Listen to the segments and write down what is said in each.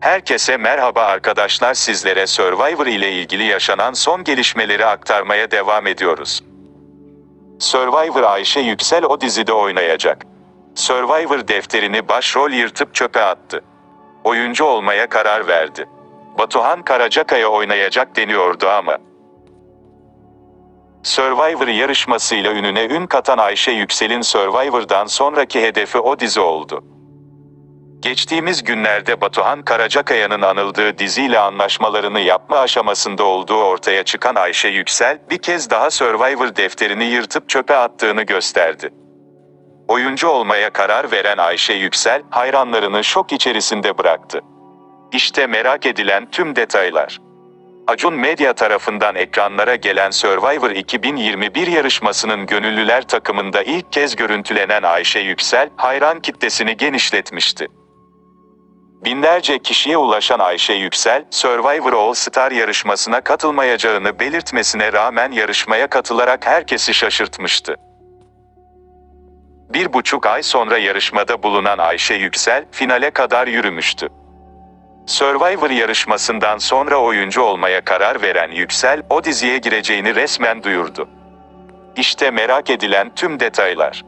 Herkese merhaba arkadaşlar sizlere Survivor ile ilgili yaşanan son gelişmeleri aktarmaya devam ediyoruz. Survivor Ayşe Yüksel o dizide oynayacak. Survivor defterini başrol yırtıp çöpe attı. Oyuncu olmaya karar verdi. Batuhan Karacakaya oynayacak deniyordu ama. Survivor yarışmasıyla ününe ün katan Ayşe Yüksel'in Survivor'dan sonraki hedefi o dizi oldu. Geçtiğimiz günlerde Batuhan Karacakaya'nın anıldığı diziyle anlaşmalarını yapma aşamasında olduğu ortaya çıkan Ayşe Yüksel, bir kez daha Survivor defterini yırtıp çöpe attığını gösterdi. Oyuncu olmaya karar veren Ayşe Yüksel, hayranlarını şok içerisinde bıraktı. İşte merak edilen tüm detaylar. Acun Medya tarafından ekranlara gelen Survivor 2021 yarışmasının gönüllüler takımında ilk kez görüntülenen Ayşe Yüksel, hayran kitlesini genişletmişti. Binlerce kişiye ulaşan Ayşe Yüksel, Survivor All Star yarışmasına katılmayacağını belirtmesine rağmen yarışmaya katılarak herkesi şaşırtmıştı. Bir buçuk ay sonra yarışmada bulunan Ayşe Yüksel, finale kadar yürümüştü. Survivor yarışmasından sonra oyuncu olmaya karar veren Yüksel, o diziye gireceğini resmen duyurdu. İşte merak edilen tüm detaylar.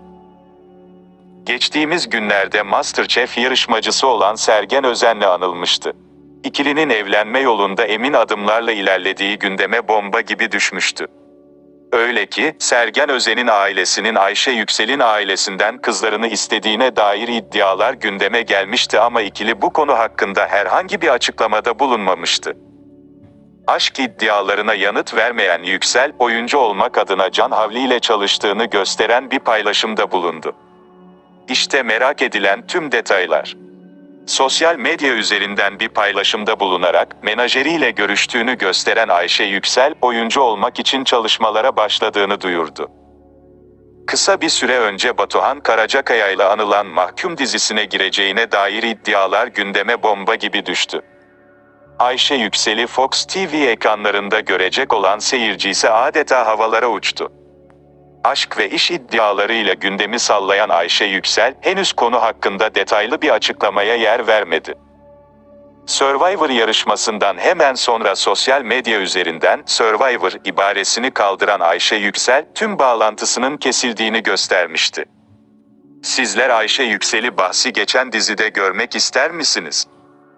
Geçtiğimiz günlerde MasterChef yarışmacısı olan Sergen Özen'le anılmıştı. İkilinin evlenme yolunda emin adımlarla ilerlediği gündeme bomba gibi düşmüştü. Öyle ki, Sergen Özen'in ailesinin Ayşe Yüksel'in ailesinden kızlarını istediğine dair iddialar gündeme gelmişti ama ikili bu konu hakkında herhangi bir açıklamada bulunmamıştı. Aşk iddialarına yanıt vermeyen Yüksel, oyuncu olmak adına can havliyle çalıştığını gösteren bir paylaşımda bulundu. İşte merak edilen tüm detaylar. Sosyal medya üzerinden bir paylaşımda bulunarak menajeriyle görüştüğünü gösteren Ayşe Yüksel, oyuncu olmak için çalışmalara başladığını duyurdu. Kısa bir süre önce Batuhan Karacakaya ile anılan Mahkum dizisine gireceğine dair iddialar gündeme bomba gibi düştü. Ayşe Yüksel'i Fox TV ekranlarında görecek olan seyirci ise adeta havalara uçtu. Aşk ve iş iddialarıyla gündemi sallayan Ayşe Yüksel, henüz konu hakkında detaylı bir açıklamaya yer vermedi. Survivor yarışmasından hemen sonra sosyal medya üzerinden Survivor ibaresini kaldıran Ayşe Yüksel, tüm bağlantısının kesildiğini göstermişti. Sizler Ayşe Yüksel'i bahsi geçen dizide görmek ister misiniz?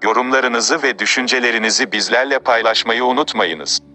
Yorumlarınızı ve düşüncelerinizi bizlerle paylaşmayı unutmayınız.